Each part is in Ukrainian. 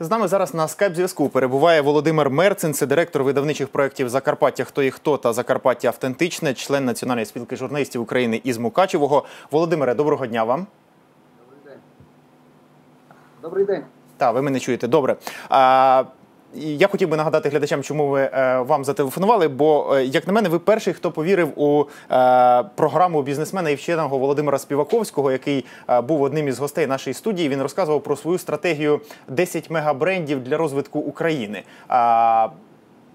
З нами зараз на скайп-зв'язку перебуває Володимир Мерцин, це директор видавничих проєктів Закарпаття Хто і хто та Закарпаття Автентичне, член Національної спілки журналістів України із Мукачевого. Володимире, доброго дня вам. Добрий день. Добрий день. Так, ви мене чуєте. Добре. А, я хотів би нагадати глядачам, чому ви е, вам зателефонували. Бо, е, як на мене, ви перший, хто повірив у е, програму бізнесмена і вченого Володимира Співаковського, який був одним із гостей нашої студії. Він розказував про свою стратегію 10 мегабрендів для розвитку України.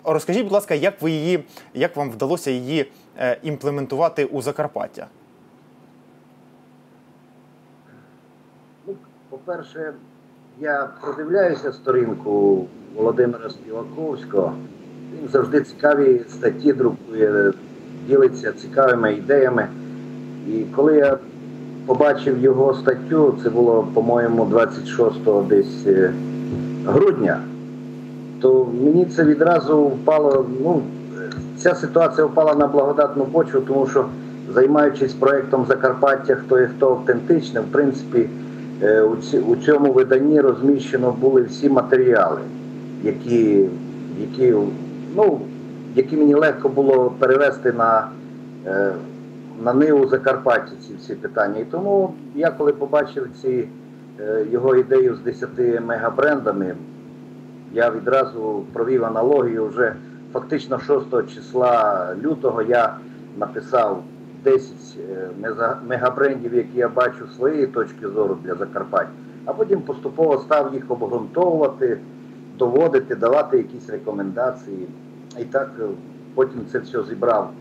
Розкажіть, будь ласка, як ви її, як вам вдалося її імплементувати у Закарпаття? Ну, по-перше, я продивляюся сторінку Володимира Співаковського. Він завжди цікаві статті друкує, ділиться цікавими ідеями. І коли я побачив його статтю, це було, по-моєму, 26 десь е, грудня, то мені це відразу впало. Ну, ця ситуація впала на благодатну почву, тому що займаючись проєктом Закарпаття, хто і хто автентичне, в принципі, е, у цьому виданні розміщено були всі матеріали, які, які, ну, які мені легко було перевести на, е, на ниву Закарпаття ці всі питання. І тому я коли побачив ці е, його ідею з 10 мегабрендами, я відразу провів аналогію вже фактично 6 числа лютого я написав 10 е, мегабрендів, які я бачу з своєї точки зору для Закарпаття, а потім поступово став їх обґрунтовувати, доводити, давати якісь рекомендації. І так е, потім це все зібрав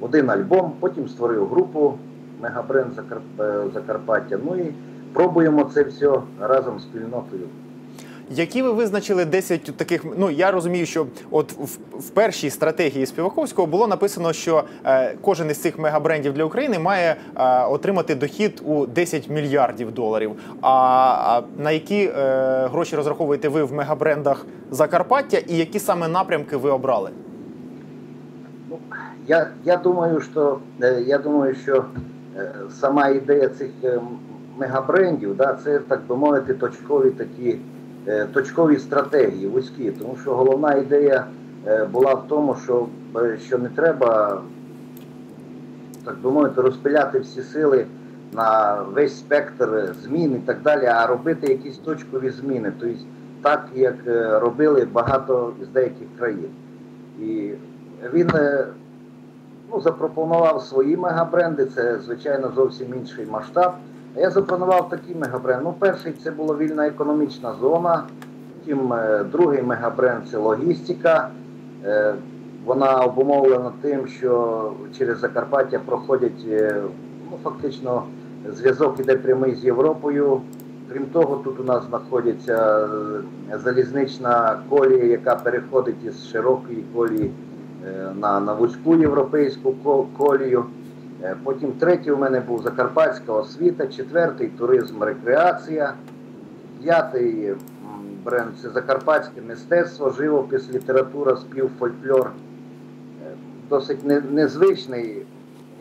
в один альбом, потім створив групу Мегабренд е, Закарпаття. Ну і пробуємо це все разом з спільнотою. Які ви визначили 10 таких? Ну я розумію, що от в, в першій стратегії Співаковського було написано, що е, кожен із цих мегабрендів для України має е, отримати дохід у 10 мільярдів доларів. А, а на які е, гроші розраховуєте ви в мегабрендах Закарпаття, і які саме напрямки ви обрали? Ну, я, я думаю, що е, я думаю, що е, сама ідея цих е, мегабрендів, да, це так би мовити, точкові такі точкові стратегії вузькі. Тому що головна ідея е, була в тому, що, е, що не треба, так би мовити, розпиляти всі сили на весь спектр змін і так далі, а робити якісь точкові зміни. Тобто так, як е, робили багато з деяких країн. І він е, ну, запропонував свої мегабренди, це, звичайно, зовсім інший масштаб. Я запропонував такий мегабренд. Ну, перший це була вільна економічна зона, потім е, другий мегабренд це логістика. Е, Вона обумовлена тим, що через Закарпаття проходять е, ну, фактично зв'язок іде прямий з Європою. Крім того, тут у нас знаходиться залізнична колія, яка переходить із широкої колії на, на вузьку європейську колію. Е, Потім третій у мене був Закарпатська освіта, четвертий туризм, рекреація, п'ятий бренд це Закарпатське мистецтво, живопис, література, спів, фольклор. Е, Досить незвичний,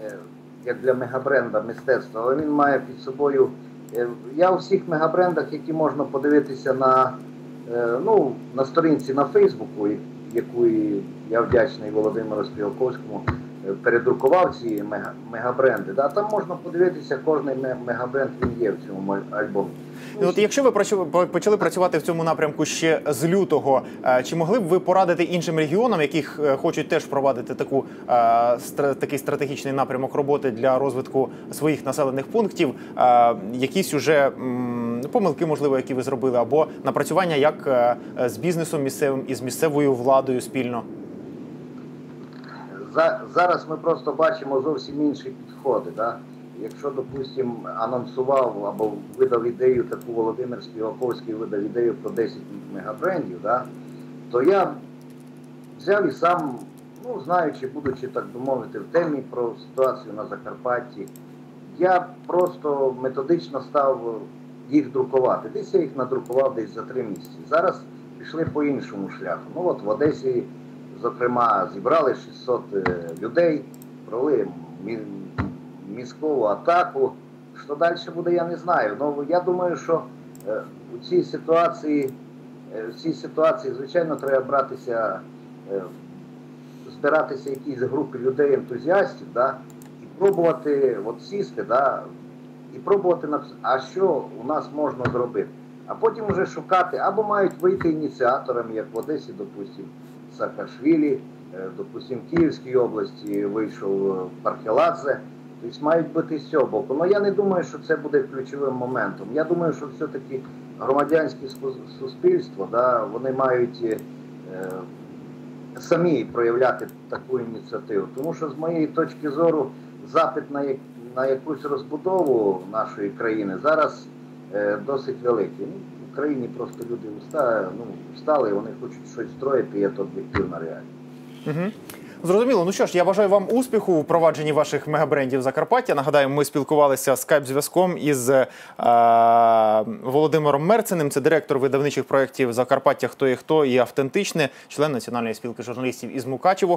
е, як для мегабренда мистецтва, але він має під собою. Я у всіх мегабрендах, які можна подивитися на, ну, на сторінці на Фейсбуку, яку я вдячний Володимиру Співаковському, передрукував ці мега- мегабренди. Да? Там можна подивитися, кожний мегабренд він є в цьому альбомі. Ну, От якщо ви почали працювати в цьому напрямку ще з лютого, е, чи могли б ви порадити іншим регіонам, яких е, хочуть теж впровадити таку е, такий стратегічний напрямок роботи для розвитку своїх населених пунктів, е, якісь уже помилки, можливо, які ви зробили, або напрацювання як е, е, з бізнесом місцевим і з місцевою владою спільно? За, зараз ми просто бачимо зовсім інші підходи. Да? Якщо, допустимо, анонсував або видав ідею таку Володимир Співаковський видав ідею про 10 мегабрендів, да? то я взяв і сам, ну знаючи, будучи так би мовити, в темі про ситуацію на Закарпатті, я просто методично став їх друкувати. Десь я їх надрукував десь за три місяці. Зараз пішли по іншому шляху. Ну от в Одесі, зокрема, зібрали 600 е, людей, провели міськову атаку. Що далі буде, я не знаю. Ну я думаю, що е, у цій ситуації е, в цій ситуації, звичайно, треба братися, збиратися якісь групи людей, ентузіастів, да, і пробувати от сісти, да, і пробувати а що у нас можна зробити. А потім вже шукати, або мають вийти ініціаторами, як в Одесі, допустимо, Саакашвілі, е, допустимо, в Київській області вийшов е, Пархеладзе. Тобто мають бути з цього боку. Ну я не думаю, що це буде ключовим моментом. Я думаю, що все-таки громадянське суспільство, да, вони мають е, самі проявляти таку ініціативу. Тому що з моєї точки зору запит на, як, на якусь розбудову нашої країни зараз е, досить великий. В Україні просто люди вста, ну, встали, вони хочуть щось строїти, і це об'єктивна реальність. Зрозуміло. Ну що ж, я бажаю вам успіху у впровадженні ваших мегабрендів Закарпаття. Нагадаю, ми спілкувалися скайп-зв'язком із е, Володимиром Мерценим. Це директор видавничих проєктів Закарпаття Хто є хто і автентичне, член Національної спілки журналістів із Мукачевого.